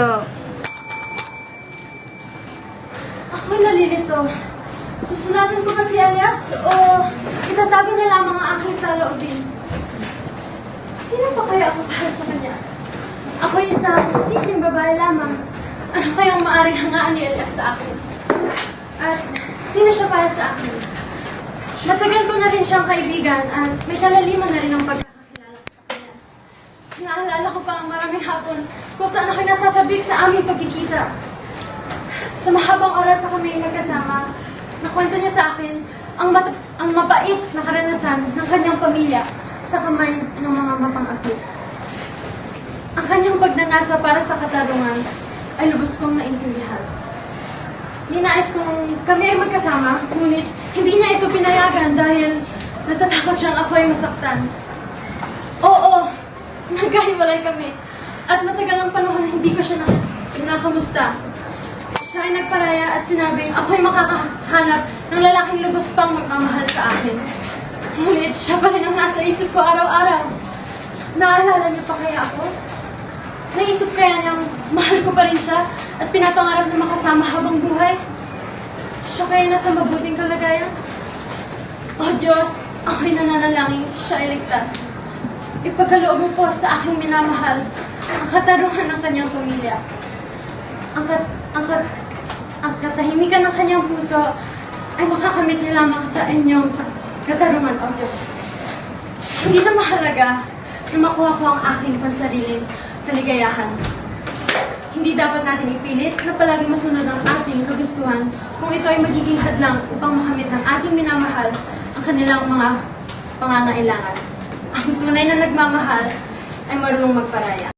Go. Ako'y nalilito. Susulatan ko ba si Elias o itatago na lamang ang aking saloobin? Sino pa kaya ako para sa kanya? Ako'y isang simpleng babae lamang. Ano kayang maaring hangaan ni Elias sa akin? At sino siya para sa akin? Matagal ko na rin siyang kaibigan at may kalaliman na rin ang pagkakakilala ko sa kanya. Naalala ko pa ang maraming hapon kung saan ako'y nasasabik sa aming pagkikita. Sa mahabang oras na kami magkasama, nakwento niya sa akin ang, ang mabait na karanasan ng kanyang pamilya sa kamay ng mga mapang-api. Ang kanyang pagnanasa para sa katarungan ay lubos kong naintindihan. Ninais kong kami ay magkasama, ngunit hindi niya ito pinayagan dahil natatakot siyang ako ay masaktan. Oo, nagkahiwalay kami. At matagal ang panahon hindi ko siya na- nakamusta. Siya ay nagparaya at sinabing ako'y makakahanap ng lalaking lubos pang magmamahal sa akin. Ngunit siya pa rin ang nasa isip ko araw-araw. Naalala niyo pa kaya ako? Naisip kaya niyang mahal ko pa rin siya at pinapangarap na makasama habang buhay? Siya kaya nasa mabuting kalagayan? O Diyos, ako'y nananalangin siya ay ligtas. Ipagkaloob mo po sa aking minamahal ang katarungan ng kanyang pamilya. Ang, kat, ang, kat, ang katahimikan ng kanyang puso ay makakamit niya lamang sa inyong katarungan, O Diyos. Hindi na mahalaga na makuha ko ang aking pansariling kaligayahan. Hindi dapat natin ipilit na palagi masunod ang ating kagustuhan kung ito ay magiging hadlang upang makamit ng ating minamahal ang kanilang mga pangangailangan. Ang tunay na nagmamahal ay marunong magparaya.